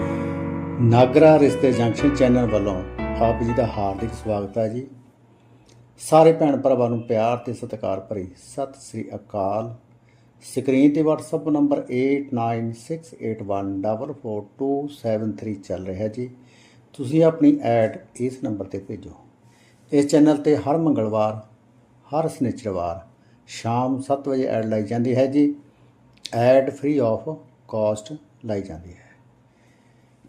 ਨਾਗਰਾ ਰਿਸ਼ਤੇ junction channel ਵੱਲੋਂ ਆਪ ਜੀ ਦਾ ਹਾਰਦਿਕ ਸਵਾਗਤ ਹੈ ਜੀ। ਸਾਰੇ ਭੈਣ ਭਰਾਵਾਂ ਨੂੰ ਪਿਆਰ ਤੇ ਸਤਿਕਾਰ ਭਰੀ ਸਤਿ ਸ੍ਰੀ ਅਕਾਲ। ਸਕਰੀਨ ਤੇ WhatsApp ਨੰਬਰ 8968144273 ਚੱਲ ਰਿਹਾ ਜੀ। ਤੁਸੀਂ ਆਪਣੀ ਐਡ ਇਸ ਨੰਬਰ ਤੇ ਭੇਜੋ। ਇਸ ਚੈਨਲ ਤੇ ਹਰ ਮੰਗਲਵਾਰ, ਹਰ ਸ਼ਨੀਚਰਵਾਰ ਸ਼ਾਮ 7 ਵਜੇ ਐਡ ਲਾਈ ਜਾਂਦੀ ਹੈ ਜੀ। ਐਡ ਫ੍ਰੀ ਆਫ ਕਾਸਟ ਲਾਈ ਜਾਂਦੀ ਹੈ।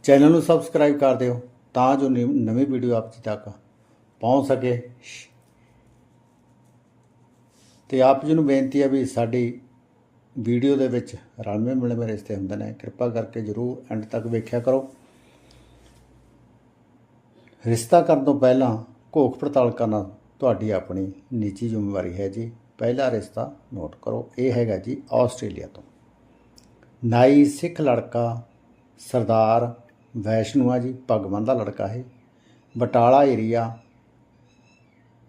ਚੈਨਲ ਨੂੰ ਸਬਸਕ੍ਰਾਈਬ ਕਰ ਦਿਓ ਤਾਂ ਜੋ ਨਿ- ਨਵੀਂ ਵੀਡੀਓ ਆਪ ਜੀ ਤੱਕ ਪਹੁੰਚ ਸਕੇ। ਤੇ ਆਪ ਜੀ ਨੂੰ ਬੇਨਤੀ ਹੈ ਵੀ ਸਾਡੀ ਵੀਡੀਓ ਦੇ ਵਿੱਚ ਰਲਵੇਂ ਮਿਲਵੇਂ ਰਿਸ਼ਤੇ ਹੁੰਦੇ ਨੇ। ਕਿਰਪਾ ਕਰਕੇ ਜਰੂਰ ਐਂਡ ਤੱਕ ਵੇਖਿਆ ਕਰੋ। ਰਿਸ਼ਤਾ ਕਰਨ ਤੋਂ ਪਹਿਲਾਂ ਘੋਖ ਪੜਤਾਲ ਕਰਨਾ ਤੁਹਾਡੀ ਆਪਣੀ ਨਿੱਜੀ ਜ਼ਿੰਮੇਵਾਰੀ ਹੈ ਜੀ। ਪਹਿਲਾ ਰਿਸ਼ਤਾ ਨੋਟ ਕਰੋ, ਇਹ ਹੈਗਾ ਜੀ ਆਸਟ੍ਰੇਲੀਆ ਤੋਂ। ਨਾਈ ਸਿੱਖ ਲੜਕਾ ਸਰਦਾਰ ਵੈਸ਼ਨੂ ਆ ਜੀ, ਭਗਵਾਨ ਦਾ ਲੜਕਾ ਹੈ ਬਟਾਲਾ ਏਰੀਆ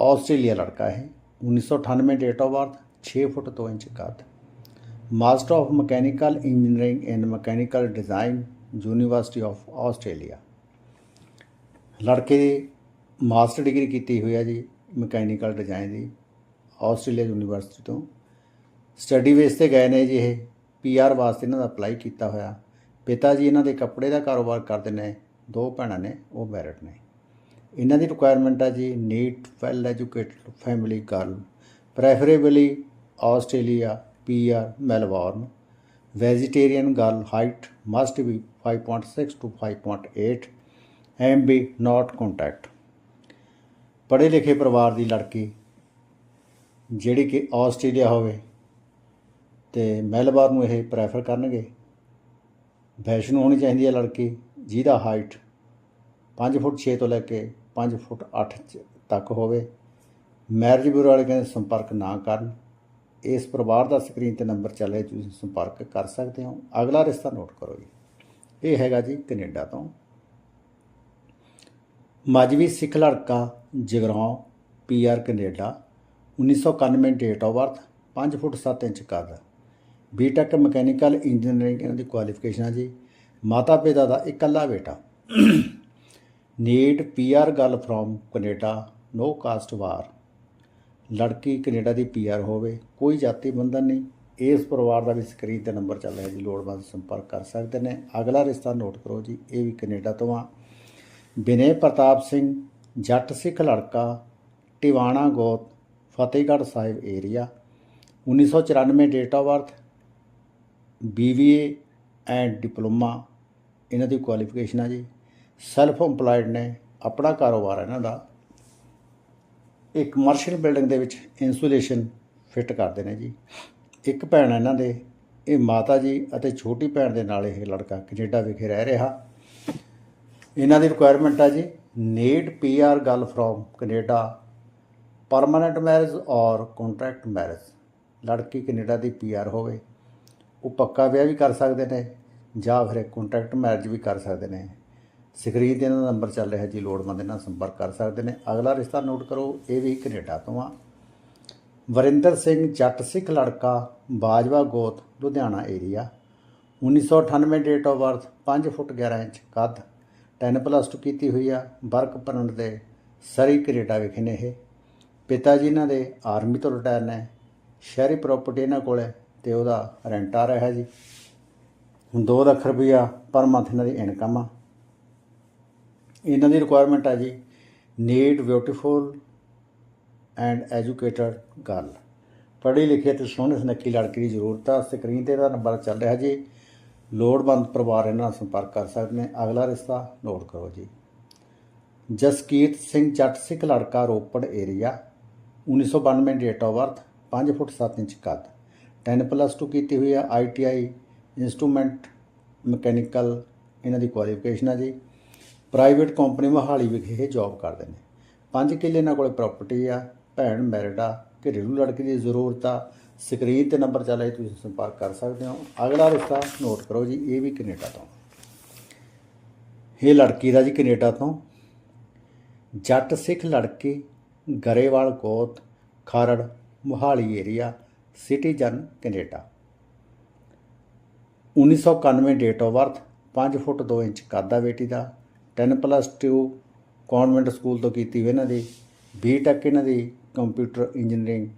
ਆਸਟ੍ਰੇਲੀਆ ਲੜਕਾ ਹੈ 1998 date of birth 6 foot 2 inch ਕੱਦ master of mechanical engineering and mechanical design university of Australia ਲੜਕੇ ਦੀ ਮਾਸਟਰ ਡਿਗਰੀ ਕੀਤੀ ਹੋਈ ਹੈ ਜੀ ਮਕੈਨੀਕਲ ਡਿਜ਼ਾਈਨ ਦੀ, ਆਸਟ੍ਰੇਲੀਆ ਯੂਨੀਵਰਸਿਟੀ ਤੋਂ। ਸਟੱਡੀ ਬੇਸ ਤੇ ਗਏ ਨੇ ਜੀ ਇਹ। ਪੀਆਰ ਵਾਸਤੇ ਇਹਨਾਂ ਦਾ ਅਪਲਾਈ ਕੀਤਾ ਹੋਇਆ। ਪਿਤਾ ਜੀ ਇਹਨਾਂ ਦੇ ਕੱਪੜੇ ਦਾ ਕਾਰੋਬਾਰ ਕਰਦੇ ਨੇ, ਦੋ ਭੈਣਾਂ ਨੇ, ਉਹ ਮੈਰਿਡ ਨੇ। ਇਹਨਾਂ ਦੀ ਰਿਕੁਆਇਰਮੈਂਟ ਹੈ ਜੀ neat well educated family girl preferably Australia PR Melbourne vegetarian girl height must be 5.6 to 5.8 MB not contact ਪੜ੍ਹੇ ਲਿਖੇ ਪਰਿਵਾਰ ਦੀ ਲੜਕੀ, ਜਿਹੜੀ ਕਿ ਆਸਟ੍ਰੇਲੀਆ ਹੋਵੇ ਤੇ ਮੈਲਬੌਰਨ ਨੂੰ ਇਹ ਪ੍ਰੈਫਰ ਕਰਨਗੇ। ਵੈਸ਼ਨੂੰ ਹੋਣੀ ਚਾਹੀਦੀ ਹੈ ਲੜਕੀ, ਜਿਹਦਾ ਹਾਈਟ 5 ਫੁੱਟ 6 ਤੋਂ ਲੈ ਕੇ 5 ਫੁੱਟ 8 ਤੱਕ ਹੋਵੇ। ਮੈਰਿਜ ਬਿਊਰੋ ਵਾਲੇ ਕਹਿੰਦੇ ਸੰਪਰਕ ਨਾ ਕਰਨ। ਇਸ ਪਰਿਵਾਰ ਦਾ ਸਕਰੀਨ ਤੇ ਨੰਬਰ ਚੱਲ ਰਿਹਾ, ਤੁਸੀਂ ਸੰਪਰਕ ਕਰ ਸਕਦੇ ਹੋ। ਅਗਲਾ ਰਿਸ਼ਤਾ ਨੋਟ ਕਰੋ ਜੀ। ਇਹ ਹੈਗਾ ਜੀ ਕੈਨੇਡਾ ਤੋਂ। ਮਜਵੀ ਸਿੱਖ ਲੜਕਾ Jagraon PR Canada 1991 date of birth 5 foot 7 inch ਕੱਦ ਬੀਟੈਕ ਮਕੈਨੀਕਲ ਇੰਜੀਨੀਅਰਿੰਗ ਇਹਨਾਂ ਦੀ ਕੁਆਲੀਫਿਕੇਸ਼ਨ ਹੈ ਜੀ। ਮਾਤਾ ਪਿਤਾ ਦਾ ਇਕੱਲਾ ਬੇਟਾ। Need PR girl from Canada no caste bar. ਲੜਕੀ ਕੈਨੇਡਾ ਦੀ ਪੀਆਰ ਹੋਵੇ, ਕੋਈ ਜਾਤੀ ਬੰਧਨ ਨਹੀਂ। ਇਸ ਪਰਿਵਾਰ ਦਾ ਵੀ ਸਕਰੀਨ ਤੇ ਨੰਬਰ ਚੱਲ ਰਿਹਾ ਜੀ, ਲੋੜਵੰਦ ਸੰਪਰਕ ਕਰ ਸਕਦੇ ਨੇ। ਅਗਲਾ ਰਿਸ਼ਤਾ ਨੋਟ ਕਰੋ ਜੀ, ਇਹ ਵੀ ਕੈਨੇਡਾ ਤੋਂ ਆ। ਬਿਨੇ ਪ੍ਰਤਾਪ ਸਿੰਘ ਜੱਟ ਸਿੱਖ ਲੜਕਾ, ਟਿਵਾਣਾ ਗੋਤ, Fatehgarh Sahib area 1994 date of birth BVA and diploma ਇਹਨਾਂ ਦੀ ਕੁਆਲੀਫਿਕੇਸ਼ਨ ਆ ਜੀ। ਸੈਲਫ ਏਮਪਲਾਇਡ ਨੇ ਆਪਣਾ ਕਾਰੋਬਾਰ ਇਹਨਾਂ ਦਾ। ਇੱਕ ਕਮਰਸ਼ੀਅਲ ਬਿਲਡਿੰਗ ਦੇ ਵਿੱਚ ਇਨਸੂਲੇਸ਼ਨ ਫਿੱਟ ਕਰਦੇ ਨੇ ਜੀ। ਇੱਕ ਭੈਣ ਇਹਨਾਂ ਦੇ, ਇਹ ਮਾਤਾ ਜੀ ਅਤੇ ਛੋਟੀ ਭੈਣ ਦੇ ਨਾਲ ਇਹ ਲੜਕਾ ਕੈਨੇਡਾ ਵਿਖੇ ਰਹਿ ਰਿਹਾ। ਇਹਨਾਂ ਦੀ ਰਿਕੁਆਇਰਮੈਂਟ ਆ ਜੀ need PR girl from Canada permanent marriage or contract marriage ਲੜਕੀ ਕੈਨੇਡਾ ਦੀ ਪੀਆਰ ਹੋਵੇ। ਉਹ ਪੱਕਾ ਵਿਆਹ ਵੀ ਕਰ ਸਕਦੇ ਨੇ, ਜਾਂ ਫਿਰ ਕੰਟਰੈਕਟ ਮੈਰਿਜ ਵੀ ਕਰ ਸਕਦੇ ਨੇ। ਸਕਰੀਨ ਤੇ ਇਹਨਾਂ ਦਾ ਨੰਬਰ ਚੱਲ ਰਿਹਾ ਜੀ ਲੋੜਵੰਦ ਇਹਨਾਂ ਸੰਪਰਕ ਕਰ ਸਕਦੇ ਨੇ। ਅਗਲਾ ਰਿਸ਼ਤਾ ਨੋਟ ਕਰੋ, ਇਹ ਵੀ ਕੈਨੇਡਾ ਤੋਂ ਆ। ਵਰਿੰਦਰ ਸਿੰਘ ਜੱਟ ਸਿੱਖ ਲੜਕਾ, ਬਾਜਵਾ ਗੋਤ, Ludhiana area 1998 date of birth 5 foot 11 inch, ਕੱਦ। 10 ਪਲੱਸ 2 ਕੀਤੀ ਹੋਈ ਆ, ਵਰਕ ਪਰਮਿਟ ਦੇ ਸਰੀ ਕੈਨੇਡਾ ਵਿਖੇ ਨੇ ਇਹ। ਪਿਤਾ ਜੀ ਇਹਨਾਂ ਦੇ ਆਰਮੀ ਤੋਂ ਰਿਟਾਇਰ ਨੇ। ਸ਼ਹਿਰੀ ਪ੍ਰਾਪਰਟੀ ਇਹਨਾਂ ਕੋਲ ਹੈ। ਤੇ ਉਹਦਾ ਰੈਂਟ ਆ ਰਿਹਾ ਜੀ। ਹੁਣ 2 ਲੱਖ ਰੁਪਈਆ ਪਰ ਮੰਥ ਇਹਨਾਂ ਦੀ ਇਨਕਮ ਆ। ਇਹਨਾਂ ਦੀ ਰਿਕੁਆਇਰਮੈਂਟ ਆ ਜੀ need beautiful and educated girl ਪੜ੍ਹੀ ਲਿਖੀ ਤੇ ਸੋਹਣੇ ਸੁਨੱਖੀ ਲੜਕੀ ਦੀ ਜ਼ਰੂਰਤ ਆ ਸਕਰੀਨ ਤੇ ਇਹਦਾ ਨੰਬਰ ਚੱਲ ਰਿਹਾ ਜੀ। ਲੋੜਵੰਦ ਪਰਿਵਾਰ ਇਹਨਾਂ ਨਾਲ ਸੰਪਰਕ ਕਰ ਸਕਦੇ ਨੇ। ਅਗਲਾ ਰਿਸ਼ਤਾ ਨੋਟ ਕਰੋ ਜੀ। ਜਸਕੀਰਤ ਸਿੰਘ ਜੱਟ ਸਿੱਖ ਲੜਕਾ Ropar area 1992 date of birth 5 foot 7 inch ਕੱਦ। 10 ਪਲੱਸ 2 ਕੀਤੀ ਹੋਈ ਆ ਆਈਟੀਆਈ ਇਨਸਟਰੂਮੈਂਟ ਮਕੈਨੀਕਲ ਇਹਨਾਂ ਦੀ ਕੁਆਲੀਫਿਕੇਸ਼ਨ ਆ ਜੀ। ਪ੍ਰਾਈਵੇਟ ਕੰਪਨੀ ਮਹਾਲੀ ਵਿਖੇ ਇਹ ਜੌਬ ਕਰਦੇ ਨੇ। ਪੰਜ ਕਿੱਲੇ ਇਹਨਾਂ ਕੋਲੇ ਪ੍ਰਾਪਰਟੀ ਆ, ਭੈਣ ਮੈਰਿਡ ਆ, ਘਰੇਲੂ ਲੜਕੀ ਦੀ ਜ਼ਰੂਰਤ ਆ। ਸਕਰੀਨ ਤੇ ਨੰਬਰ ਚੱਲ ਰਿਹਾ ਤੁਸੀਂ ਸੰਪਰਕ ਕਰ ਸਕਦੇ ਹੋ। ਅਗਲਾ ਰਿਸ਼ਤਾ ਨੋਟ ਕਰੋ ਜੀ, ਇਹ ਵੀ ਕੈਨੇਡਾ ਤੋਂ। ਇਹ ਲੜਕੀ ਦਾ ਜੀ ਕੈਨੇਡਾ ਤੋਂ। ਜੱਟ ਸਿੱਖ ਲੜਕੀ Grewal ਕੋਤ Kharar, Mohali area citizen Canada. 1991 date of birth 5 foot 2 inch ਕੱਦ ਆ ਬੇਟੀ ਦਾ। 10 ਪਲੱਸ 2 ਕਨਵੈਂਟ ਸਕੂਲ ਤੋਂ ਕੀਤੀ ਹੋਈ ਇਹਨਾਂ ਦੀ। ਬੀਟੈਕ ਇਹਨਾਂ ਦੀ computer engineering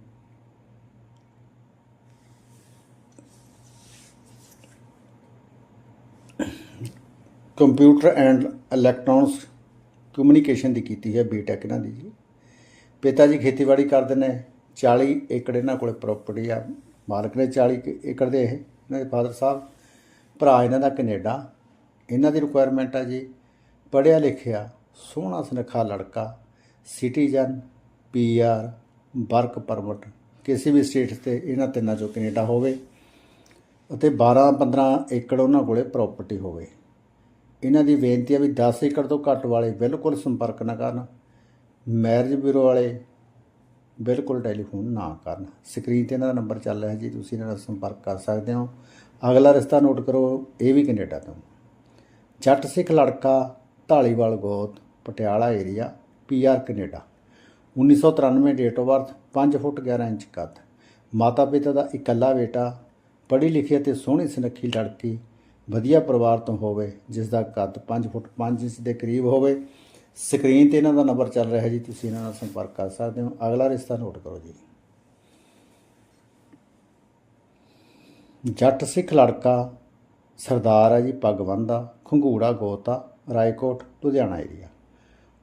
computer and electronics communication ਦੀ ਕੀਤੀ ਹੈ ਬੀਟੈਕ ਇਹਨਾਂ ਦੀ ਜੀ। ਪਿਤਾ ਜੀ ਖੇਤੀਬਾੜੀ ਕਰਦੇ ਨੇ। 40 ਏਕੜ ਇਹਨਾਂ ਕੋਲੇ ਪ੍ਰਾਪਰਟੀ ਆ, ਮਾਲਕ ਨੇ 40 ਏਕੜ ਦੇ ਇਹ, ਇਹਨਾਂ ਦੇ ਫਾਦਰ ਸਾਹਿਬ, ਭਰਾ ਇਹਨਾਂ ਦਾ ਕੈਨੇਡਾ, ਇਹਨਾਂ ਦੀ ਰਿਕੁਆਇਰਮੈਂਟ ਆ ਜੀ, ਪੜ੍ਹਿਆ ਲਿਖਿਆ, ਸੋਹਣਾ ਸੁਨੱਖਾ ਲੜਕਾ ਸਿਟੀਜ਼ਨ ਪੀਆਰ ਵਰਕ ਪਰਮਿਟ ਕਿਸੇ ਵੀ ਸਟੇਟ ਤੇ ਇਹਨਾਂ ਤਿੰਨਾਂ ਚੋਂ ਕੈਨੇਡਾ ਹੋਵੇ ਅਤੇ 12-15 ਏਕੜ ਉਹਨਾਂ ਕੋਲੇ ਪ੍ਰਾਪਰਟੀ ਹੋਵੇ। ਇਹਨਾਂ ਦੀ ਬੇਨਤੀ ਹੈ ਵੀ 10 ਏਕੜ ਤੋਂ ਘੱਟ ਵਾਲੇ ਬਿਲਕੁਲ ਸੰਪਰਕ ਨਾ ਕਰਨ। ਮੈਰਿਜ ਬਿਊਰੋ ਵਾਲੇ ਬਿਲਕੁਲ ਟੈਲੀਫੋਨ ਨਾ ਕਰਨ। ਸਕਰੀਨ ਤੇ ਇਹਨਾਂ ਦਾ ਨੰਬਰ ਚੱਲ ਰਿਹਾ ਜੀ, ਤੁਸੀਂ ਇਹਨਾਂ ਨਾਲ ਸੰਪਰਕ ਕਰ ਸਕਦੇ ਹੋ। ਅਗਲਾ ਰਿਸ਼ਤਾ ਨੋਟ ਕਰੋ, ਇਹ ਵੀ ਕੈਨੇਡਾ ਤੋਂ। ਜੱਟ ਸਿੱਖ ਲੜਕਾ ਢਾਲੀਵਾਲ ਗੋਤ, Patiala area PR Canada. 1993 date of birth 5 foot 11 inch ਕੱਦ। ਮਾਤਾ ਪਿਤਾ ਦਾ ਇਕੱਲਾ ਬੇਟਾ, ਪੜ੍ਹੀ ਲਿਖੀ ਅਤੇ ਸੋਹਣੀ ਸੁਨੱਖੀ ਲੜਕੀ, ਵਧੀਆ ਪਰਿਵਾਰ ਤੋਂ ਹੋਵੇ ਜਿਸ ਦਾ ਕੱਦ 5 ਫੁੱਟ 5 ਇੰਚ ਦੇ ਕਰੀਬ ਹੋਵੇ ਸਕਰੀਨ ਤੇ ਇਹਨਾਂ ਦਾ ਨੰਬਰ ਚੱਲ ਰਿਹਾ ਜੀ, ਤੁਸੀਂ ਇਹਨਾਂ ਨਾਲ ਸੰਪਰਕ ਕਰ ਸਕਦੇ ਹੋ। ਅਗਲਾ ਰਿਸ਼ਤਾ ਨੋਟ ਕਰੋ ਜੀ। ਜੱਟ ਸਿੱਖ ਲੜਕਾ, ਸਰਦਾਰ ਹੈ ਜੀ ਪੱਗ ਬੰਨ੍ਹਦਾ Khangura ਗੋਤਾ, Raikot, Ludhiana area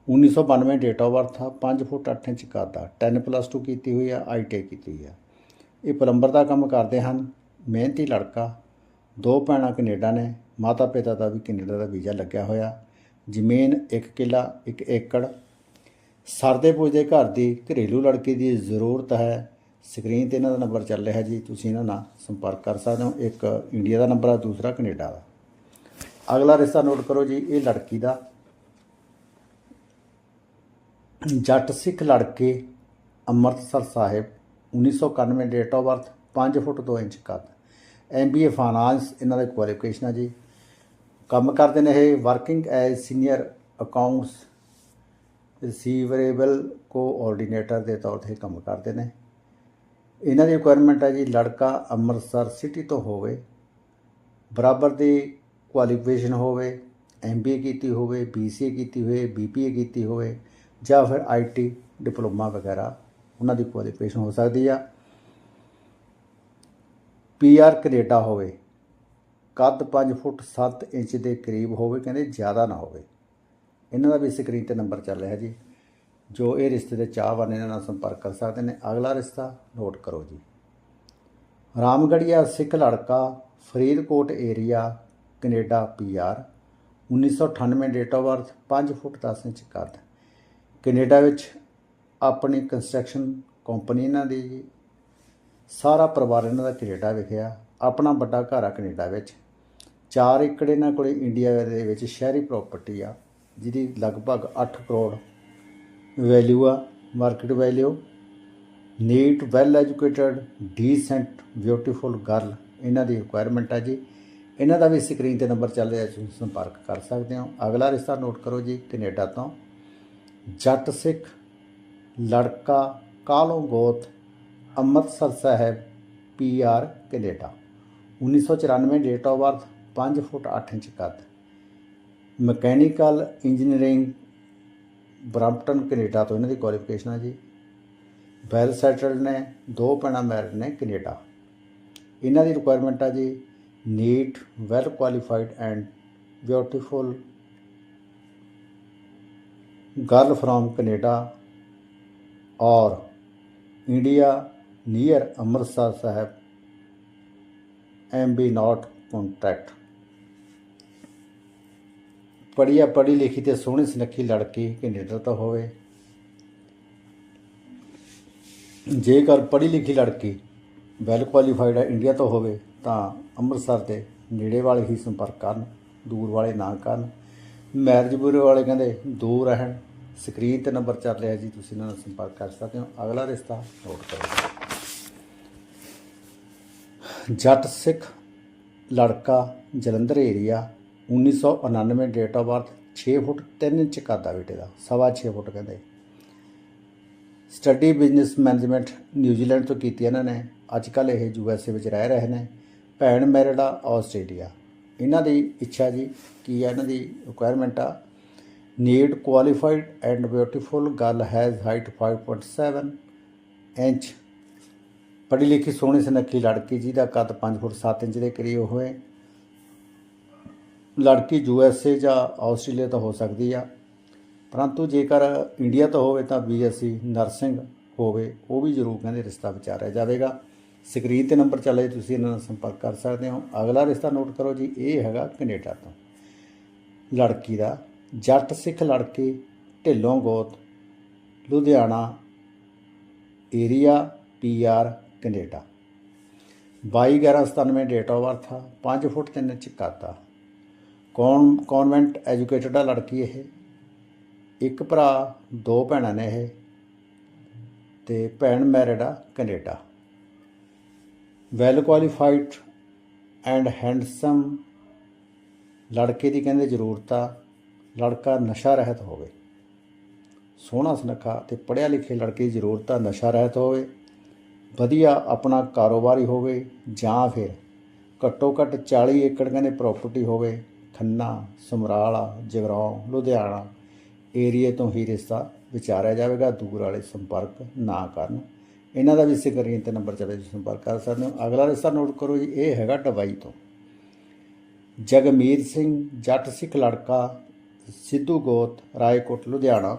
1992 date of birth ਆ 5 ਫੁੱਟ 8 ਇੰਚ ਕੱਦ ਆ 10 ਪਲੱਸ 2 ਕੀਤੀ ਹੋਈ ਆ ਆਈਟੀ ਕੀਤੀ ਹੋਈ ਆ। ਇਹ ਪਲੰਬਰ ਦਾ ਕੰਮ ਕਰਦੇ ਹਨ, ਮਿਹਨਤੀ ਲੜਕਾ, ਦੋ ਭੈਣਾਂ ਕੈਨੇਡਾ ਨੇ ਮਾਤਾ ਪਿਤਾ ਦਾ ਵੀ ਕੈਨੇਡਾ ਦਾ ਵੀਜ਼ਾ ਲੱਗਿਆ ਹੋਇਆ। ਜ਼ਮੀਨ 1 ਕਿੱਲਾ 1 ਏਕੜ। ਸਰਦੇ ਪੁੱਜਦੇ ਘਰ ਦੀ ਘਰੇਲੂ ਲੜਕੀ ਦੀ ਜ਼ਰੂਰਤ ਹੈ। ਸਕਰੀਨ ਤੇ ਇਹਨਾਂ ਦਾ ਨੰਬਰ ਚੱਲ ਰਿਹਾ ਜੀ, ਤੁਸੀਂ ਇਹਨਾਂ ਨਾਲ ਸੰਪਰਕ ਕਰ ਸਕਦੇ ਹੋ। ਇੱਕ ਇੰਡੀਆ ਦਾ ਨੰਬਰ ਹੈ ਦੂਸਰਾ ਕੈਨੇਡਾ ਦਾ। ਅਗਲਾ ਰਿਸ਼ਤਾ ਨੋਟ ਕਰੋ ਜੀ, ਇਹ ਲੜਕੀ ਦਾ। ਜੱਟ ਸਿੱਖ ਲੜਕੇ Amritsar Sahib 1991 date of birth 5 foot 2 inch ਕੱਦ। ਐਮਬੀਏ ਫਾਈਨਾਂਸ ਇਹਨਾਂ ਦਾ ਕੁਆਲੀਫਿਕੇਸ਼ਨ ਹੈ ਜੀ। ਕੰਮ ਕਰਦੇ ਨੇ ਇਹ working as senior accounts receivable coordinator ਦੇ ਤੌਰ ਤੇ ਕੰਮ ਕਰਦੇ ਨੇ। ਇਹਨਾਂ ਦੀ ਰਿਕੁਆਇਰਮੈਂਟ ਹੈ ਜੀ ਲੜਕਾ ਅੰਮ੍ਰਿਤਸਰ ਸਿਟੀ ਤੋਂ ਹੋਵੇ, ਬਰਾਬਰ ਦੀ ਕੁਆਲੀਫਿਕੇਸ਼ਨ ਹੋਵੇ ਐਮਬੀਏ ਕੀਤੀ ਹੋਵੇ ਬੀਸੀਏ ਕੀਤੀ ਹੋਵੇ ਬੀਪੀਏ ਕੀਤੀ ਹੋਵੇ ਜਾਂ ਫਿਰ ਆਈਟੀ ਡਿਪਲੋਮਾ ਵਗੈਰਾ ਉਹਨਾਂ ਦੀ ਕੁਆਲੀਫਿਕੇਸ਼ਨ ਹੋ ਸਕਦੀ ਆ। ਪੀਆਰ ਕੈਨੇਡਾ ਹੋਵੇ ਕੱਦ 5 ਫੁੱਟ 7 ਇੰਚ ਦੇ ਕਰੀਬ ਹੋਵੇ, ਕਹਿੰਦੇ ਜ਼ਿਆਦਾ ਨਾ ਹੋਵੇ। ਇਹਨਾਂ ਦਾ ਵੀ ਸਕਰੀਨ ਤੇ ਨੰਬਰ ਚੱਲ ਰਿਹਾ ਜੀ। ਜੋ ਇਹ ਰਿਸ਼ਤੇ ਦੇ ਚਾਹਵਾਨ ਇਹਨਾਂ ਨਾਲ ਸੰਪਰਕ ਕਰ ਸਕਦੇ ਨੇ। ਅਗਲਾ ਰਿਸ਼ਤਾ ਨੋਟ ਕਰੋ ਜੀ। ਰਾਮਗੜੀਆ ਸਿੱਖ ਲੜਕਾ, Faridkot area, Canada PR 1998 date of birth 5 foot 10 inch ਕੱਦ। ਕੈਨੇਡਾ ਵਿੱਚ ਆਪਣੀ ਕੰਸਟਰਕਸ਼ਨ ਕੰਪਨੀ ਇਹਨਾਂ ਦੀ ਜੀ। ਸਾਰਾ ਪਰਿਵਾਰ ਇਹਨਾਂ ਦਾ ਕੈਨੇਡਾ ਵਿਖਿਆ। ਆਪਣਾ ਵੱਡਾ ਘਰ ਆ ਕੈਨੇਡਾ ਵਿੱਚ। 4 ਏਕੜ ਇਹਨਾਂ ਕੋਲੇ ਇੰਡੀਆ ਦੇ ਵਿੱਚ ਸ਼ਹਿਰੀ ਪ੍ਰਾਪਰਟੀ ਆ, ਜਿਹਦੀ ਲਗਭਗ 8 ਕਰੋੜ ਵੈਲਿਊ ਆ market value neat well educated decent beautiful girl ਇਹਨਾਂ ਦੀ ਰਿਕੁਆਇਰਮੈਂਟ ਆ ਜੀ। ਇਹਨਾਂ ਦਾ ਵੀ ਸਕਰੀਨ ਤੇ ਨੰਬਰ ਚੱਲ ਰਿਹਾ, ਤੁਸੀਂ ਸੰਪਰਕ ਕਰ ਸਕਦੇ ਹੋ। ਅਗਲਾ ਰਿਸ਼ਤਾ ਨੋਟ ਕਰੋ ਜੀ ਕੈਨੇਡਾ ਤੋਂ। ਜੱਟ ਸਿੱਖ, ਲੜਕਾ, ਕਾਲੋਂ ਗੋਤ, Amritsar Sahib PR Canada. 1994 date of birth 5 foot 8 inch ਕੱਦ। ਮਕੈਨੀਕਲ ਇੰਜੀਨੀਅਰਿੰਗ ਬਰੈਂਪਟਨ, ਕੈਨੇਡਾ ਤੋਂ ਇਹਨਾਂ ਦੀ ਕੁਆਲੀਫਿਕੇਸ਼ਨ ਆ ਜੀ। ਵੈਲ ਸੈਟਲਡ ਨੇ, ਦੋ ਪੈਣਾ ਮੈਰਿਡ ਨੇ ਕੈਨੇਡਾ। ਇਹਨਾਂ ਦੀ ਰਿਕੁਆਇਰਮੈਂਟ ਆ ਜੀ neat, well qualified and beautiful. Girl from Canada or India near Amritsar Sahib, M B not contact ਪੜ੍ਹੀ ਆ ਪੜ੍ਹੀ ਲਿਖੀ ਤੇ ਸੋਹਣੀ ਸੁਨੱਖੀ ਲੜਕੀ ਕੈਨੇਡਾ ਤੋਂ ਹੋਵੇ। ਜੇਕਰ ਪੜ੍ਹੀ ਲਿਖੀ ਲੜਕੀ ਵੈਲ ਕੁਆਲੀਫਾਈਡ ਹੈ ਇੰਡੀਆ ਤੋਂ ਹੋਵੇ, ਤਾਂ ਅੰਮ੍ਰਿਤਸਰ ਦੇ ਨੇੜੇ ਵਾਲੇ ਹੀ ਸੰਪਰਕ ਕਰਨ, ਦੂਰ ਵਾਲੇ ਨਾ ਕਰਨ। ਮੈਰਿਜ ਬਿਊਰੋ ਵਾਲੇ ਕਹਿੰਦੇ, ਦੂਰ ਰਹਿਣ। ਸਕਰੀਨ ਤੇ ਨੰਬਰ ਚੱਲ ਰਿਹਾ ਜੀ, ਤੁਸੀਂ ਇਹਨਾਂ ਨਾਲ ਸੰਪਰਕ ਕਰ ਸਕਦੇ ਹੋ। ਅਗਲਾ ਰਿਸ਼ਤਾ ਨੋਟ ਕਰੋ ਜੱਟ ਸਿੱਖ ਲੜਕਾ Jalandhar area 1999 date of birth 6 foot 3 inch ਕੱਦ ਆ ਬੇਟੇ ਦਾ, ਸਵਾ 6 ਫੁੱਟ ਕਹਿੰਦੇ। ਸਟੱਡੀ ਬਿਜ਼ਨਸ ਮੈਨੇਜਮੈਂਟ ਨਿਊਜ਼ੀਲੈਂਡ ਤੋਂ ਕੀਤੀ ਇਹਨਾਂ ਨੇ। ਅੱਜ ਕੱਲ੍ਹ ਇਹ ਯੂ ਐਸ ਏ ਵਿੱਚ ਰਹਿ ਰਹੇ ਨੇ। ਭੈਣ ਮੈਰਿਡ ਆ ਆਸਟ੍ਰੇਲੀਆ ਇਹਨਾਂ ਦੀ ਇੱਛਾ ਜੀ ਕੀ ਹੈ ਇਹਨਾਂ ਦੀ ਰਿਕੁਆਇਰਮੈਂਟ ਆ। Need qualified and beautiful girl has height 5.7 inch ਪੜ੍ਹੀ ਲਿਖੀ ਸੋਹਣੀ ਸੁਨੱਖੀ ਲੜਕੀ ਜਿਹਦਾ ਕੱਦ 5 ਫੁੱਟ 7 ਇੰਚ ਦੇ ਕਰੀਬ ਹੋਵੇ। ਲੜਕੀ ਯੂ ਐਸ ਏ ਜਾਂ ਆਸਟ੍ਰੇਲੀਆ ਤੋਂ ਹੋ ਸਕਦੀ ਆ। ਪਰੰਤੂ ਜੇਕਰ ਇੰਡੀਆ ਤੋਂ ਹੋਵੇ ਤਾਂ ਬੀਐਸਸੀ ਨਰਸਿੰਗ ਹੋਵੇ, ਉਹ ਵੀ ਜ਼ਰੂਰ ਕਹਿੰਦੇ ਰਿਸ਼ਤਾ ਵਿਚਾਰਿਆ ਜਾਵੇਗਾ। ਸਕਰੀਨ ਤੇ ਨੰਬਰ ਚੱਲੇ ਤੁਸੀਂ ਇਹਨਾਂ ਨਾਲ ਸੰਪਰਕ ਕਰ ਸਕਦੇ ਹੋ। ਅਗਲਾ ਰਿਸ਼ਤਾ ਨੋਟ ਕਰੋ ਜੀ, ਇਹ ਹੈਗਾ ਕੈਨੇਡਾ ਤੋਂ। ਲੜਕੀ ਦਾ, ਜੱਟ ਸਿੱਖ ਲੜਕੀ, ਢਿੱਲੋਂ ਗੋਤ, Ludhiana area PR Canada. 22/11/97 date of birth ਆ 5 ਫੁੱਟ 3 ਇੰਚ ਕੱਦ ਆ। ਕੌਣ, ਕਨਵੈਂਟ ਐਜੂਕੇਟਡ ਆ ਲੜਕੀ ਇਹ? ਇੱਕ ਭਰਾ, ਦੋ ਭੈਣਾਂ ਨੇ ਇਹ ਤੇ ਭੈਣ ਮੈਰਿਡ ਆ Canada. Well qualified and handsome ਲੜਕੇ ਦੀ ਕਹਿੰਦੇ ਜ਼ਰੂਰਤ ਆ, ਲੜਕਾ ਨਸ਼ਾ ਰਹਿਤ ਹੋਵੇ। ਸੋਹਣਾ ਸੁਨੱਖਾ ਤੇ ਪੜ੍ਹਿਆ ਲਿਖੇ ਲੜਕੇ ਦੀ ਜ਼ਰੂਰਤ ਆ, ਨਸ਼ਾ ਰਹਿਤ ਹੋਵੇ। ਵਧੀਆ ਆਪਣਾ ਕਾਰੋਬਾਰੀ ਹੋਵੇ ਜਾਂ ਫਿਰ ਘੱਟੋ ਘੱਟ 40 ਏਕੜ ਕਹਿੰਦੇ ਪ੍ਰਾਪਰਟੀ ਹੋਵੇ। ਖੰਨਾ, ਸਮਰਾਲਾ ਜਗਰਾਉਂ ਲੁਧਿਆਣਾ ਏਰੀਏ ਤੋਂ ਹੀ ਰਿਸ਼ਤਾ ਵਿਚਾਰਿਆ ਜਾਵੇਗਾ। ਦੂਰ ਵਾਲੇ ਸੰਪਰਕ ਨਾ ਕਰਨ। ਇਹਨਾਂ ਦਾ ਵੀ ਸਕਰੀਨ ਤੇ ਨੰਬਰ ਚਲੇ ਤੁਸੀਂ ਸੰਪਰਕ ਕਰ ਸਕਦੇ ਹੋ। ਅਗਲਾ ਰਿਸ਼ਤਾ ਨੋਟ ਕਰੋ ਜੀ, ਇਹ ਹੈਗਾ ਡਬਾਈ ਤੋਂ। ਜਗਮੀਤ ਸਿੰਘ, ਜੱਟ ਸਿੱਖ ਲੜਕਾ, ਸਿੱਧੂ ਗੋਤ, Raikot, Ludhiana.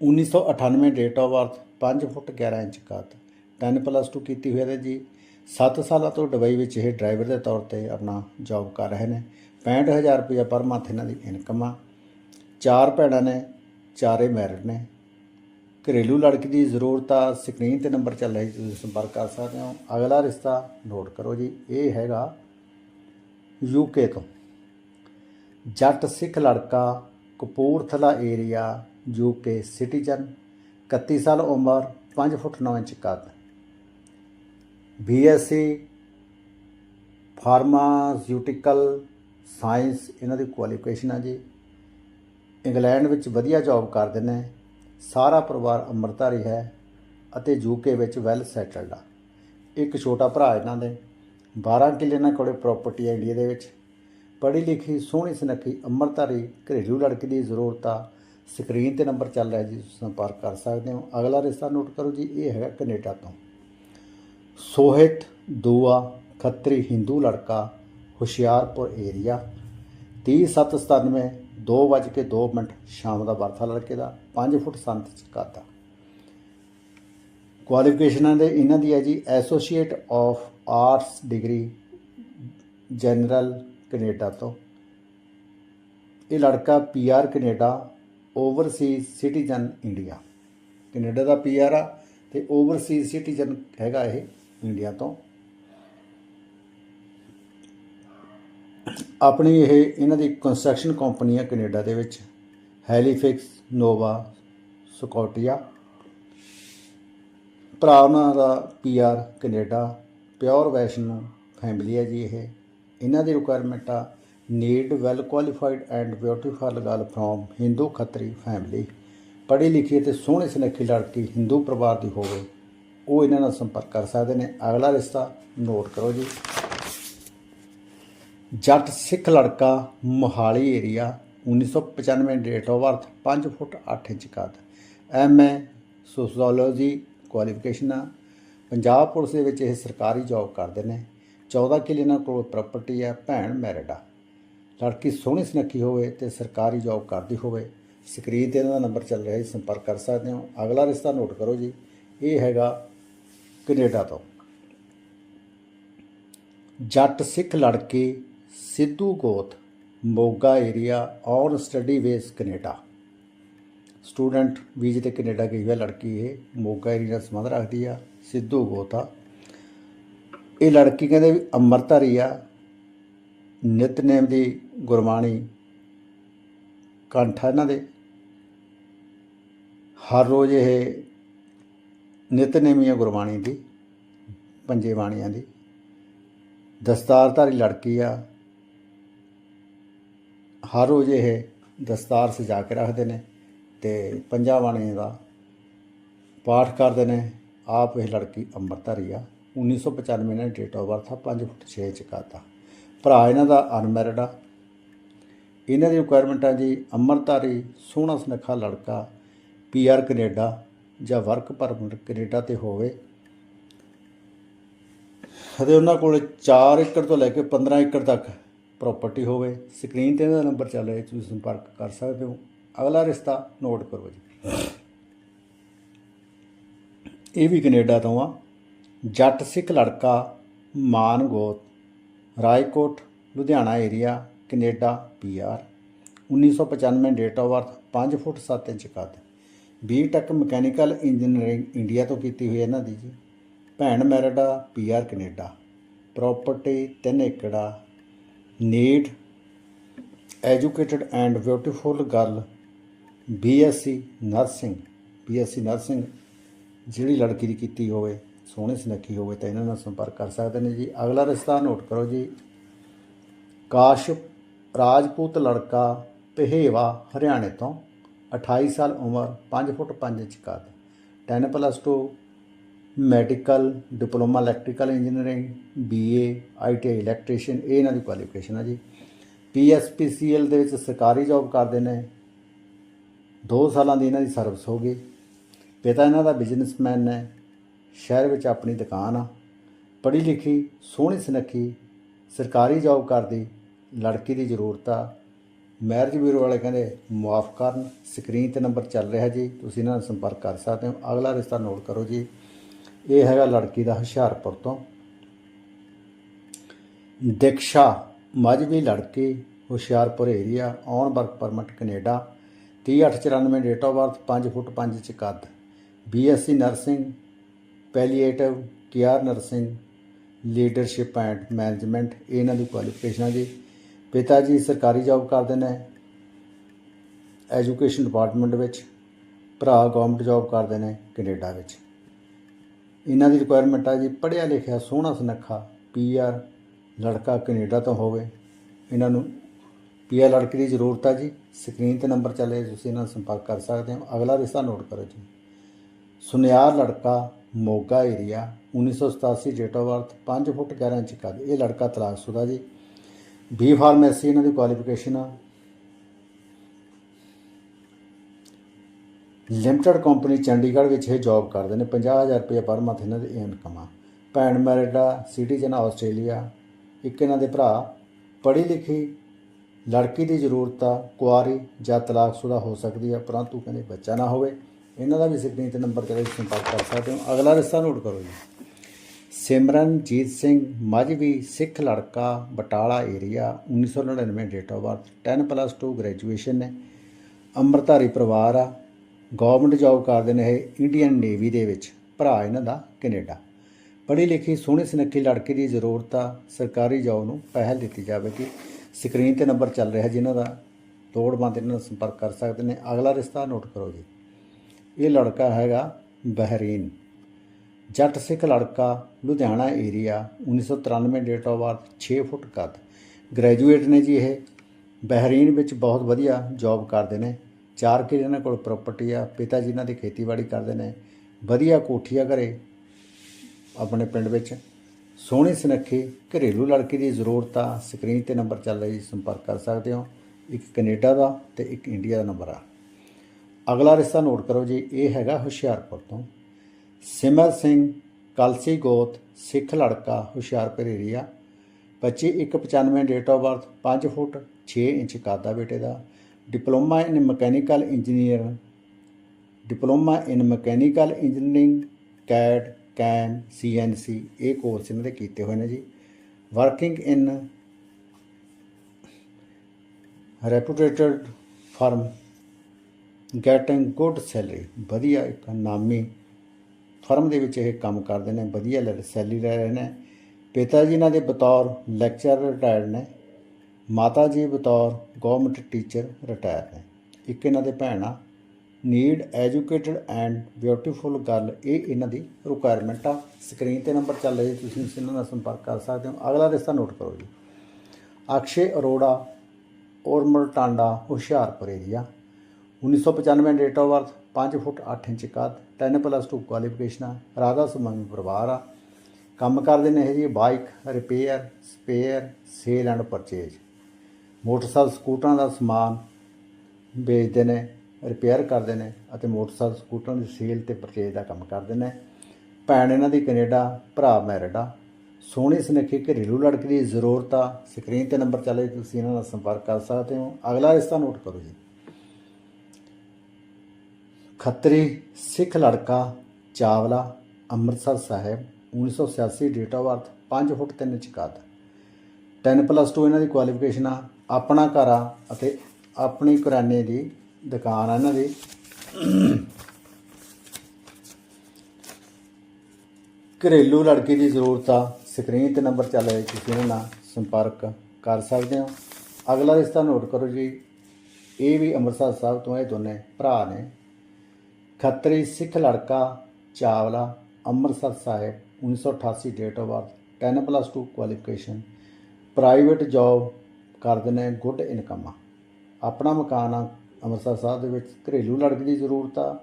1998 date of birth 5 foot 11 inch ਕੱਦ 10 ਪਲੱਸ 2 ਕੀਤੀ ਹੋਈ ਹੈ ਜੀ। 7 ਸਾਲਾਂ ਤੋਂ ਦੁਬਈ ਵਿੱਚ ਇਹ ਡਰਾਈਵਰ ਦੇ ਤੌਰ ਤੇ ਆਪਣਾ ਜੌਬ ਕਰ ਰਹੇ ਨੇ। 65000 ਰੁਪਇਆ ਪਰ ਮੰਥ ਇਹਨਾਂ ਦੀ ਇਨਕਮ ਆ। ਚਾਰ ਭੈਣਾਂ ਨੇ, ਚਾਰੇ ਮੈਰਿਡ ਨੇ। ਘਰੇਲੂ ਲੜਕੀ ਦੀ ਜ਼ਰੂਰਤ ਆ ਸਕਰੀਨ ਤੇ ਨੰਬਰ ਚੱਲ ਰਿਹਾ ਜੀ, ਤੁਸੀਂ ਸੰਪਰਕ ਕਰ ਸਕਦੇ ਹੋ। ਅਗਲਾ ਰਿਸ਼ਤਾ ਨੋਟ ਕਰੋ ਜੀ, ਇਹ ਹੈਗਾ ਯੂਕੇ ਤੋਂ। ਜੱਟ ਸਿੱਖ ਲੜਕਾ, ਕਪੂਰਥਲਾ ਏਰੀਆ ਯੂਕੇ ਸਿਟੀਜ਼ਨ 31 ਸਾਲ ਉਮਰ 5 ਫੁੱਟ 9 ਇੰਚ ਕੱਦ। ਬੀਐਸਸੀ ਫਾਰਮਾਸਿਊਟੀਕਲ ਸਾਇੰਸ ਇਹਨਾਂ ਦੀ ਕੁਆਲੀਫਿਕੇਸ਼ਨ ਆ ਜੀ। ਇੰਗਲੈਂਡ ਵਿੱਚ ਵਧੀਆ ਜੌਬ ਕਰਦੇ ਨੇ ਸਾਰਾ ਪਰਿਵਾਰ ਅੰਮ੍ਰਿਤਧਾਰੀ ਹੈ ਅਤੇ ਯੂਕੇ ਵਿੱਚ ਵੈਲ ਸੈਟਲਡ ਆ। ਇੱਕ ਛੋਟਾ ਭਰਾ ਇਹਨਾਂ ਦੇ। 12 ਕਿੱਲੇ ਇਹਨਾਂ ਕੋਲੇ ਪ੍ਰਾਪਰਟੀ ਹੈ ਇੰਡੀਆ ਦੇ ਵਿੱਚ। ਪੜ੍ਹੀ ਲਿਖੀ, ਸੋਹਣੀ ਸੁਨੱਖੀ ਅੰਮ੍ਰਿਤਧਾਰੀ ਘਰੇਲੂ ਲੜਕੀ ਦੀ ਜ਼ਰੂਰਤ ਆ। ਸਕਰੀਨ ਤੇ ਨੰਬਰ ਚੱਲ ਰਿਹਾ ਜੀ ਸੰਪਰਕ ਕਰ ਸਕਦੇ ਹੋ। ਅਗਲਾ ਰਿਸ਼ਤਾ ਨੋਟ ਕਰੋ ਜੀ, ਇਹ ਹੈਗਾ ਕੈਨੇਡਾ ਤੋਂ। ਸੋਹਿਤ, ਦੂਆ, ਖੱਤਰੀ ਹਿੰਦੂ ਲੜਕਾ, ਹੁਸ਼ਿਆਰਪੁਰ ਏਰੀਆ 3797 2 ਵੱਜ ਕੇ 2 ਮਿੰਟ ਸ਼ਾਮ ਦਾ ਵਰਥਾ ਲੜਕੇ ਦਾ 5 ਫੁੱਟ 7 ਇੰਚ ਕੁਆਲੀਫਿਕੇਸ਼ਨਾਂ ਦੇ ਇਹਨਾਂ ਦੀ ਹੈ ਜੀ associate of arts degree general Canada ਤੋਂ। ਇਹ ਲੜਕਾ PR Canada overseas citizen India Canada ਦਾ ਪੀਆਰ ਆ ਤੇ ਓਵਰਸੀਜ਼ ਸਿਟੀਜ਼ਨ ਹੈਗਾ ਇਹ। ਇੰਡੀਆ ਤੋਂ। ਆਪਣੀ ਇਹ ਇਹਨਾਂ ਦੀ ਕੰਸਟਰਕਸ਼ਨ ਕੰਪਨੀ ਹੈ ਕੈਨੇਡਾ ਦੇ ਵਿੱਚ ਹੈਲੀਫਿਕਸ ਨੋਵਾ ਸਕੋਟੀਆ ਭਰਾ ਉਹਨਾਂ ਦਾ PR Canada pure Vaishno family ਹੈ ਜੀ ਇਹ। ਇਹਨਾਂ ਦੀ ਰਿਕੁਆਇਰਮੈਂਟ ਆ need well qualified and beautiful girl from Hindu Khatri family ਪੜ੍ਹੀ ਲਿਖੀ ਅਤੇ ਸੋਹਣੀ ਸੁਨੱਖੀ ਲੜਕੀ ਹਿੰਦੂ ਪਰਿਵਾਰ ਦੀ ਹੋਵੇ। ਉਹ ਇਹਨਾਂ ਨਾਲ ਸੰਪਰਕ ਕਰ ਸਕਦੇ ਨੇ। ਅਗਲਾ ਰਿਸ਼ਤਾ ਨੋਟ ਕਰੋ ਜੀ। ਜੱਟ ਸਿੱਖ ਲੜਕਾ, Mohali area 1995 date of birth 5 foot 8 inch ਕੱਦ। ਐਮਏ ਸੋਸ਼ੀਓਲੋਜੀ ਕੁਆਲੀਫਿਕੇਸ਼ਨ ਆ। ਪੰਜਾਬ ਪੁਲਿਸ ਦੇ ਵਿੱਚ ਇਹ ਸਰਕਾਰੀ ਜੌਬ ਕਰਦੇ ਨੇ। 14 ਕਿੱਲੇ ਨਾਲ ਕੋਲ ਪ੍ਰਾਪਰਟੀ ਹੈ ਭੈਣ ਮੈਰਿਡ ਆ। ਲੜਕੀ ਸੋਹਣੀ ਸੁਨੱਖੀ ਹੋਵੇ ਤੇ ਸਰਕਾਰੀ ਜੌਬ ਕਰਦੀ ਹੋਵੇ। ਸਕਰੀਨ ਤੇ ਇਹਨਾਂ ਦਾ ਨੰਬਰ ਚੱਲ ਰਿਹਾ ਹੈ ਸੰਪਰਕ ਕਰ ਸਕਦੇ ਹੋ। ਅਗਲਾ ਰਿਸ਼ਤਾ ਨੋਟ ਕਰੋ ਜੀ। ਇਹ ਹੈਗਾ ਕੈਨੇਡਾ ਤੋਂ। ਜੱਟ ਸਿੱਖ ਲੜਕੀ ਸਿੱਧੂ ਗੋਤ, Moga area on study base Canada. Student ਵੀਜ਼ੇ ਤੇ ਕੈਨੇਡਾ ਗਈ ਹੋਈ ਲੜਕੀ ਇਹ, ਮੋਗਾ ਏਰੀਆ ਨਾਲ ਸੰਬੰਧ ਰੱਖਦੀ ਆ, ਸਿੱਧੂ ਗੋਤ ਆ। ਇਹ ਲੜਕੀ ਕਹਿੰਦੇ ਵੀ ਅੰਮ੍ਰਿਤਧਾਰੀ ਆ, ਨਿਤਨੇਮ ਦੀ ਗੁਰਬਾਣੀ ਕੰਠ ਆ ਇਹਨਾਂ ਦੇ। ਹਰ ਰੋਜ਼ ਇਹ ਨਿਤਨੇਮੀਆਂ ਗੁਰਬਾਣੀ ਦੀ, ਪੰਜੇ ਬਾਣੀਆਂ ਦੀ। ਦਸਤਾਰਧਾਰੀ ਲੜਕੀ ਆ। ਹਰ ਰੋਜ਼ ਇਹ ਦਸਤਾਰ ਸਜਾ ਕੇ ਰੱਖਦੇ ਨੇ ਤੇ ਪੰਜਾਂ ਬਾਣੀਆਂ ਦਾ ਪਾਠ ਕਰਦੇ ਨੇ। ਆਪ ਇਹ ਲੜਕੀ ਅੰਮ੍ਰਿਤਧਾਰੀ ਆ। 1995 ਇਹਨਾਂ ਦੀ ਡੇਟ ਆਫ ਬਰਥ ਆ 5 ਫੁੱਟ 6 ਇੰਚ ਕੱਦ ਭਰਾ ਇਹਨਾਂ ਦਾ ਅਨਮੈਰਿਡ ਆ। ਇਹਨਾਂ ਦੀ ਰਿਕੁਆਇਰਮੈਂਟ ਆ ਜੀ ਅੰਮ੍ਰਿਤਧਾਰੀ ਸੋਹਣਾ ਸੁਨੱਖਾ ਲੜਕਾ ਪੀਆਰ ਕੈਨੇਡਾ। ਜਾਂ ਵਰਕ ਪਰਮਿਟ ਕੈਨੇਡਾ ਤੇ ਹੋਵੇ। ਅਤੇ ਉਹਨਾਂ ਕੋਲ 4 ਏਕੜ ਤੋਂ ਲੈ ਕੇ 15 ਏਕੜ ਤੱਕ ਪ੍ਰਾਪਰਟੀ ਹੋਵੇ। ਸਕਰੀਨ ਤੇ ਇਹਦਾ ਨੰਬਰ ਚੱਲ ਰਿਹਾ, ਤੁਸੀਂ ਸੰਪਰਕ ਕਰ ਸਕਦੇ ਹੋ। ਅਗਲਾ ਰਿਸ਼ਤਾ ਨੋਟ ਕਰੋ ਜੀ। ਇਹ ਵੀ ਕੈਨੇਡਾ ਤੋਂ ਆ। ਜੱਟ ਸਿੱਖ ਲੜਕਾ ਮਾਨ ਗੋਤ, Raikot, Ludhiana area Canada PR 1995 date of birth 5 foot 7 inch ਕੱਦ। ਬੀਟੈਕ ਮਕੈਨੀਕਲ ਇੰਜੀਨੀਅਰਿੰਗ ਇੰਡੀਆ ਤੋਂ ਕੀਤੀ ਹੋਈ ਇਹਨਾਂ ਦੀ ਜੀ। ਭੈਣ ਮੈਰਿਡ ਆ ਪੀਆਰ ਕੈਨੇਡਾ। Property 3 acre. ਆ need educated and beautiful girl BSc nursing BSc nursing ਜਿਹੜੀ ਲੜਕੀ ਦੀ ਕੀਤੀ ਹੋਵੇ, ਸੋਹਣੀ ਸੁਨੱਖੀ ਹੋਵੇ ਤਾਂ ਇਹਨਾਂ ਨਾਲ ਸੰਪਰਕ ਕਰ ਸਕਦੇ ਨੇ ਜੀ। ਅਗਲਾ ਰਿਸ਼ਤਾ ਨੋਟ ਕਰੋ ਜੀ। ਕਾਸ਼ ਰਾਜਪੂਤ ਲੜਕਾ ਪਹੇਵਾ ਹਰਿਆਣੇ ਤੋਂ 28 ਸਾਲ ਉਮਰ 5 ਫੁੱਟ 5 ਇੰਚ ਕੱਦ 10 plus 2 medical, diploma electrical engineering BA ITI electrician, ਇਹ ਇਹਨਾਂ ਦੀ ਕੁਆਲੀਫਿਕੇਸ਼ਨ ਹੈ ਜੀ। ਪੀਐਸਪੀਸੀਐਲ ਦੇ ਵਿੱਚ ਸਰਕਾਰੀ ਜੌਬ ਕਰਦੇ ਨੇ। 2 ਸਾਲਾਂ ਦੀ ਇਹਨਾਂ ਦੀ ਸਰਵਿਸ ਹੋ ਗਈ। ਪਿਤਾ ਇਹਨਾਂ ਦਾ ਬਿਜ਼ਨਸਮੈਨ ਹੈ ਸ਼ਹਿਰ ਵਿੱਚ ਆਪਣੀ ਦੁਕਾਨ ਆ। ਪੜ੍ਹੀ ਲਿਖੀ, ਸੋਹਣੀ ਸੁਨੱਖੀ, ਸਰਕਾਰੀ ਜੌਬ ਕਰਦੀ, ਲੜਕੀ ਦੀ ਜ਼ਰੂਰਤ ਆ। ਮੈਰਿਜ ਬਿਊਰੋ ਵਾਲੇ ਕਹਿੰਦੇ ਮੁਆਫ ਕਰਨ, ਸਕਰੀਨ ਤੇ ਨੰਬਰ ਚੱਲ ਰਿਹਾ ਜੀ, ਤੁਸੀਂ ਇਹਨਾਂ ਨਾਲ ਸੰਪਰਕ ਕਰ ਸਕਦੇ ਹੋ। ਅਗਲਾ ਰਿਸ਼ਤਾ ਨੋਟ ਕਰੋ ਜੀ। ਇਹ ਹੈਗਾ ਲੜਕੀ ਦਾ ਹੁਸ਼ਿਆਰਪੁਰ ਤੋਂ। ਦਿਕਸ਼ਾ ਮਜਬੀ ਲੜਕੀ, Hoshiarpur area on work permit, Canada. 3894 date of birth 5 foot 5 inch ਕੱਦ। BSc nursing palliative care nursing leadership and management ਇਹਨਾਂ ਦੀ ਕੁਆਲੀਫਿਕੇਸ਼ਨਾਂ ਜੀ। ਪਿਤਾ ਜੀ ਸਰਕਾਰੀ ਜੌਬ ਕਰਦੇ ਨੇ ਐਜੂਕੇਸ਼ਨ ਡਿਪਾਰਟਮੈਂਟ ਵਿੱਚ, ਭਰਾ ਗਵਰਨਮੈਂਟ ਜੌਬ ਕਰਦੇ ਨੇ ਕੈਨੇਡਾ ਵਿੱਚ। ਇਹਨਾਂ ਦੀ ਰਿਕੁਆਇਰਮੈਂਟ ਆ ਜੀ ਪੜ੍ਹਿਆ ਲਿਖਿਆ, ਸੋਹਣਾ ਸੁਨੱਖਾ ਪੀਆਰ ਲੜਕਾ ਕੈਨੇਡਾ ਤੋਂ ਹੋਵੇ। ਇਹਨਾਂ ਨੂੰ ਪੀਆਰ ਲੜਕੀ ਦੀ ਜ਼ਰੂਰਤ ਆ ਜੀ। ਸਕਰੀਨ ਤੇ ਨੰਬਰ ਚੱਲੇ, ਤੁਸੀਂ ਇਹਨਾਂ ਨਾਲ ਸੰਪਰਕ ਕਰ ਸਕਦੇ ਹੋ। ਅਗਲਾ ਰਿਸ਼ਤਾ ਨੋਟ ਕਰੋ ਜੀ। ਸੁਨਿਆਰ ਲੜਕਾ, Moga area 1987 date of birth 5 foot 11 inch ਕੱਦ। ਇਹ ਲੜਕਾ ਤਲਾਕਸ਼ੁਦਾ ਜੀ। ਬੀ ਫਾਰਮੇਸੀ, ਇਹਨਾਂ ਦੀ ਕੁਆਲੀਫਿਕੇਸ਼ਨ ਆ। ਲਿਮਟਿਡ ਕੰਪਨੀ ਚੰਡੀਗੜ੍ਹ ਵਿੱਚ ਇਹ ਜੌਬ ਕਰਦੇ ਨੇ 50000 ਰੁਪਏ ਪਰ ਮੰਥ ਇਹਨਾਂ ਦੀ ਇਨਕਮ ਆ। ਭੈਣ ਮੈਰਿਡ ਆ ਸਿਟੀਜ਼ਨ ਆਸਟ੍ਰੇਲੀਆ। ਇੱਕ ਇਹਨਾਂ ਦੇ ਭਰਾ, ਪੜ੍ਹੀ ਲਿਖੀ, ਲੜਕੀ ਦੀ ਜ਼ਰੂਰਤ ਆ, ਕੁਆਰੀ ਜਾਂ ਤਲਾਕਸ਼ੁਦਾ ਹੋ ਸਕਦੀ ਆ, ਪਰੰਤੂ ਕਹਿੰਦੇ ਬੱਚਾ ਨਾ ਹੋਵੇ। ਇਹਨਾਂ ਦਾ ਵੀ ਸਕਰੀਨ ਤੇ ਨੰਬਰ ਤੇ ਤੁਸੀਂ ਸੰਪਰਕ ਕਰ ਸਕਦੇ ਹੋ। ਅਗਲਾ ਰਿਸ਼ਤਾ ਨੋਟ ਕਰੋ ਜੀ। ਸਿਮਰਨਜੀਤ ਸਿੰਘ ਮਾਝਵੀ ਸਿੱਖ ਲੜਕਾ, Batala area 1999 date of birth 10 plus 2 graduation ਨੇ। ਅੰਮ੍ਰਿਤਧਾਰੀ ਪਰਿਵਾਰ ਆ। ਗਵਰਨਮੈਂਟ ਜੌਬ ਕਰਦੇ ਨੇ ਇਹ ਇੰਡੀਅਨ ਨੇਵੀ ਦੇ ਵਿੱਚ। ਭਰਾ ਇਹਨਾਂ ਦਾ ਕੈਨੇਡਾ। ਪੜ੍ਹੀ ਲਿਖੀ, ਸੋਹਣੀ ਸੁਨੱਖੀ ਲੜਕੀ ਦੀ ਜ਼ਰੂਰਤ ਆ। ਸਰਕਾਰੀ ਜੌਬ ਨੂੰ ਪਹਿਲ ਦਿੱਤੀ ਜਾਵੇਗੀ ਸਕਰੀਨ ਤੇ ਨੰਬਰ ਚੱਲ ਰਿਹਾ ਜਿਨ੍ਹਾਂ ਦਾ ਤੋੜਬੰਦ ਇਹਨਾਂ ਨਾਲ ਸੰਪਰਕ ਕਰ ਸਕਦੇ ਨੇ। ਅਗਲਾ ਰਿਸ਼ਤਾ ਨੋਟ ਕਰੋ ਜੀ। ਇਹ ਲੜਕਾ ਹੈਗਾ ਬਹਿਰੀਨ। ਜੱਟ ਸਿੱਖ ਲੜਕਾ, Ludhiana area 1993 date of birth 6 foot ਕੱਦ। ਗ੍ਰੈਜੂਏਟ ਨੇ ਜੀ ਇਹ ਬਹਿਰੀਨ ਵਿੱਚ ਬਹੁਤ ਵਧੀਆ ਜੌਬ ਕਰਦੇ ਨੇ। ਚਾਰ ਕਿੱਲੇ ਇਹਨਾਂ ਕੋਲ ਪ੍ਰਾਪਰਟੀ ਆ, ਪਿਤਾ ਜੀ ਇਹਨਾਂ ਦੀ ਖੇਤੀਬਾੜੀ ਕਰਦੇ ਨੇ। ਵਧੀਆ ਕੋਠੀਆ ਘਰੇ ਆਪਣੇ ਪਿੰਡ ਵਿੱਚ। ਸੋਹਣੀ ਸੁਨੱਖੀ ਘਰੇਲੂ ਲੜਕੀ ਦੀ ਜ਼ਰੂਰਤ ਆ ਸਕਰੀਨ ਤੇ ਨੰਬਰ ਚੱਲ ਰਿਹਾ ਜੀ ਸੰਪਰਕ ਕਰ ਸਕਦੇ ਹੋ। ਇੱਕ ਕੈਨੇਡਾ ਦਾ ਤੇ ਇੱਕ ਇੰਡੀਆ ਦਾ ਨੰਬਰ ਆ। ਅਗਲਾ ਰਿਸ਼ਤਾ ਨੋਟ ਕਰੋ ਜੀ, ਇਹ ਹੈਗਾ ਹੁਸ਼ਿਆਰਪੁਰ ਤੋਂ। ਸਿਮਰ ਸਿੰਘ, ਕਲਸੀ ਗੋਤ, ਸਿੱਖ ਲੜਕਾ, Hoshiarpur area 25 195 date of birth 5 foot 6 inch ਕੱਦ ਆ ਬੇਟੇ ਦਾ, diploma in mechanical engineer diploma in mechanical engineering CAD CAM CNC ਇਹ ਕੋਰਸ ਇਹਨਾਂ ਦੇ ਕੀਤੇ ਹੋਏ ਨੇ ਜੀ। Working in reputed firm getting good salary ਵਧੀਆ ਇੱਕ ਨਾਮੀ ਫਰਮ ਦੇ ਵਿੱਚ ਇਹ ਕੰਮ ਕਰਦੇ ਨੇ, ਵਧੀਆ ਸੈਲਰੀ ਲੈ ਰਹੇ ਨੇ। ਪਿਤਾ ਜੀ ਇਹਨਾਂ ਦੇ ਬਤੌਰ ਲੈਕਚਰਰ ਰਿਟਾਇਰਡ ਨੇ। ਮਾਤਾ ਜੀ ਬਤੌਰ ਗਵਰਨਮੈਂਟ ਟੀਚਰ ਰਿਟਾਇਰ ਨੇ। ਇੱਕ ਇਹਨਾਂ ਦੇ ਭੈਣ ਆ। Need educated and beautiful girl ਇਹ ਇਹਨਾਂ ਦੀ ਰਿਕੁਆਇਰਮੈਂਟ ਆ। ਸਕਰੀਨ ਤੇ ਨੰਬਰ ਚੱਲ ਰਿਹਾ ਜੀ ਤੁਸੀਂ ਇਹਨਾਂ ਨਾਲ ਸੰਪਰਕ ਕਰ ਸਕਦੇ ਹੋ। ਅਗਲਾ ਰਿਸ਼ਤਾ ਨੋਟ ਕਰੋ ਜੀ। Akshay Arora Urmar Tanda, Hoshiarpur area 1995 date of birth 5 foot 8 inch ਕੱਦ 10 ਪਲੱਸ 2 ਕੁਆਲੀਫਿਕੇਸ਼ਨ ਆ, ਰਾਧਾ ਸੁਮੰਗ ਪਰਿਵਾਰ ਆ। ਕੰਮ ਕਰਦੇ ਨੇ ਇਹ ਜੀ bike repair spare sale and purchase motorcycle ਸਕੂਟਰਾਂ ਦਾ ਸਮਾਨ ਵੇਚਦੇ ਨੇ ਰਿਪੇਅਰ ਕਰਦੇ ਨੇ ਅਤੇ ਮੋਟਰਸਾਈਕਲ ਸਕੂਟਰਾਂ ਦੀ ਸੇਲ ਤੇ ਪਰਚੇਜ ਦਾ ਕੰਮ ਕਰਦੇ ਨੇ। ਭੈਣ ਇਹਨਾਂ ਦੀ ਕੈਨੇਡਾ, ਭਰਾ ਮੈਰਿਡਾ ਆ। ਸੋਹਣੀ ਸੁਨੱਖੀ ਘਰੇਲੂ ਲੜਕੀ ਦੀ ਜ਼ਰੂਰਤ ਆ। ਸਕਰੀਨ ਤੇ ਨੰਬਰ ਚੱਲੇ ਤੁਸੀਂ ਇਹਨਾਂ ਨਾਲ ਸੰਪਰਕ ਕਰ ਸਕਦੇ ਹੋ। ਅਗਲਾ ਰਿਸ਼ਤਾ ਨੋਟ ਕਰੋ ਜੀ। ਖੱਤਰੀ ਸਿੱਖ ਲੜਕਾ Chawla Amritsar Sahib 1986 date of birth 5 foot 3 inch ਕੱਦ 10 ਪਲੱਸ 2 ਇਹਨਾਂ ਦੀ ਕੁਆਲੀਫਿਕੇਸ਼ਨ ਆ। ਆਪਣਾ ਘਰ ਆ ਅਤੇ ਆਪਣੀ ਕਰਿਆਨੇ ਦੀ ਦੁਕਾਨ ਆ ਇਹਨਾਂ ਦੀ। ਘਰੇਲੂ ਲੜਕੀ ਦੀ ਜ਼ਰੂਰਤ ਆ। ਸਕਰੀਨ ਤੇ ਨੰਬਰ ਚੱਲ ਰਿਹਾ ਤੁਸੀਂ ਇਹਨਾਂ ਨਾਲ ਸੰਪਰਕ ਕਰ ਸਕਦੇ ਹੋ। ਅਗਲਾ ਰਿਸ਼ਤਾ ਨੋਟ ਕਰੋ ਜੀ। ਇਹ ਵੀ ਅੰਮ੍ਰਿਤਸਰ ਸਾਹਿਬ ਤੋਂ ਇਹ ਦੋਨੇ ਭਰਾ ਨੇ। ਖੱਤਰੀ ਸਿੱਖ ਲੜਕਾ Chawla, Amritsar Sahib 1988 date of birth 10 plus 2 qualification private job ਕਰਦੇ ਨੇ ਗੁੱਡ ਇਨਕਮ ਆ। ਆਪਣਾ ਮਕਾਨ ਆ ਅੰਮ੍ਰਿਤਸਰ ਸਾਹਿਬ ਦੇ ਵਿੱਚ, ਘਰੇਲੂ ਲੜਕੀ ਦੀ ਜ਼ਰੂਰਤ ਆ।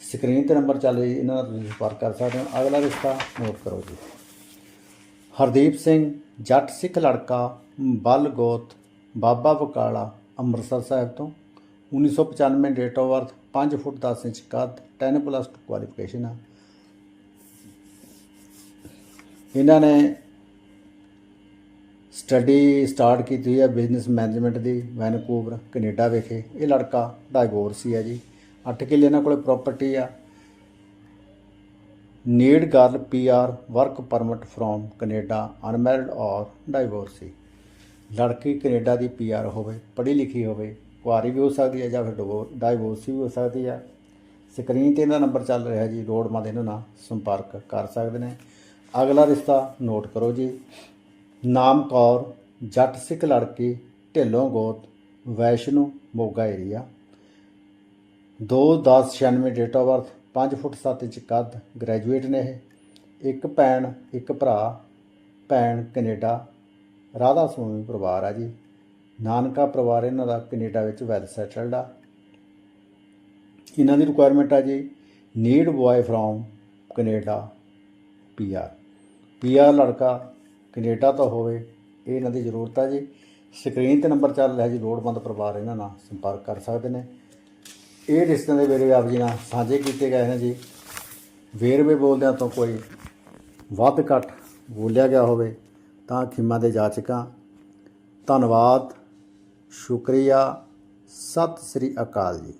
ਸਕਰੀਨ ਤੇ ਨੰਬਰ ਚੱਲ ਰਹੀ ਇਹਨਾਂ ਨਾਲ ਤੁਸੀਂ ਸੰਪਰਕ ਕਰ ਸਕਦੇ ਹੋ। ਅਗਲਾ ਰਿਸ਼ਤਾ ਨੋਟ ਕਰੋ ਜੀ। ਹਰਦੀਪ ਸਿੰਘ, ਜੱਟ ਸਿੱਖ ਲੜਕਾ, ਬਲ ਗੋਤ, ਬਾਬਾ ਬਕਾਲਾ, ਅੰਮ੍ਰਿਤਸਰ ਸਾਹਿਬ ਤੋਂ 1995 date of birth 5 foot 10 inch ਕੱਦ 10 ਪਲੱਸ ਕੁਆਲੀਫਿਕੇਸ਼ਨ ਆ। ਇਹਨਾਂ ਨੇ ਸਟੱਡੀ ਸਟਾਰਟ ਕੀਤੀ ਹੈ ਬਿਜ਼ਨਸ ਮੈਨੇਜਮੈਂਟ ਦੀ ਵੈਨਕੂਵਰ ਕੈਨੇਡਾ ਵਿਖੇ। ਇਹ ਲੜਕਾ ਡਾਈਵੋਰਸੀ ਹੈ ਜੀ। 8 ਕਿੱਲੇ ਇਹਨਾਂ ਕੋਲੇ ਪ੍ਰਾਪਰਟੀ ਆ। Need girl PR work permit from Canada unmarried or divorcee ਲੜਕੀ ਕੈਨੇਡਾ ਦੀ ਪੀਆਰ ਹੋਵੇ, ਪੜ੍ਹੀ ਲਿਖੀ ਹੋਵੇ ਕੁਆਰੀ ਵੀ ਹੋ ਸਕਦੀ ਹੈ ਜਾਂ ਫਿਰ ਡਾਈਵੋਰਸੀ ਵੀ ਹੋ ਸਕਦੀ ਹੈ। ਸਕਰੀਨ ਤੇ ਇਹਦਾ ਨੰਬਰ ਚੱਲ ਰਿਹਾ ਜੀ ਲੋੜਵੰਦ ਇਹਨਾਂ ਨਾਲ ਸੰਪਰਕ ਕਰ ਸਕਦੇ ਨੇ। ਅਗਲਾ ਰਿਸ਼ਤਾ ਨੋਟ ਕਰੋ ਜੀ। ਨਾਮ ਕੌਰ, ਜੱਟ ਸਿੱਖ ਲੜਕੀ, ਢਿੱਲੋਂ ਗੋਤ, Vaishno Moga area 2/10/96 date of birth 5 foot 7 inch ਕੱਦ ਗ੍ਰੈਜੂਏਟ ਨੇ ਇਹ। ਇੱਕ ਭੈਣ, ਇੱਕ ਭਰਾ, ਭੈਣ ਕੈਨੇਡਾ। ਰਾਧਾ ਸੁਆਮੀ ਪਰਿਵਾਰ ਆ ਜੀ। ਨਾਨਕਾ ਪਰਿਵਾਰ ਇਹਨਾਂ ਦਾ ਕੈਨੇਡਾ ਵਿੱਚ ਵੈਲ ਸੈਟਲਡ ਆ ਇਹਨਾਂ ਦੀ ਰਿਕੁਆਇਰਮੈਂਟ ਆ ਜੀ need boy from Canada PR PR ਲੜਕਾ ਕੈਨੇਡਾ ਤੋਂ ਹੋਵੇ, ਇਹ ਇਹਨਾਂ ਦੀ ਜ਼ਰੂਰਤ ਆ ਜੀ। ਸਕਰੀਨ ਤੇ ਨੰਬਰ ਚੱਲ ਰਿਹਾ ਜੀ, ਲੋੜਵੰਦ ਪਰਿਵਾਰ ਇਹਨਾਂ ਨਾਲ ਸੰਪਰਕ ਕਰ ਸਕਦੇ ਨੇ। ਇਹ ਰਿਸ਼ਤਿਆਂ ਦੇ ਵੇਰਵੇ ਆਪ ਜੀ ਨਾਲ ਸਾਂਝੇ ਕੀਤੇ ਗਏ ਨੇ ਜੀ। ਵੇਰਵੇ ਬੋਲਦਿਆਂ ਤੋਂ ਕੋਈ ਵੱਧ ਘੱਟ ਬੋਲਿਆ ਗਿਆ ਹੋਵੇ, ਤਾਂ ਖਿਮਾ ਦੇ ਜਾਚਕਾਂ। ਧੰਨਵਾਦ। ਸ਼ੁਕਰੀਆ। ਸਤਿ ਸ੍ਰੀ ਅਕਾਲ ਜੀ।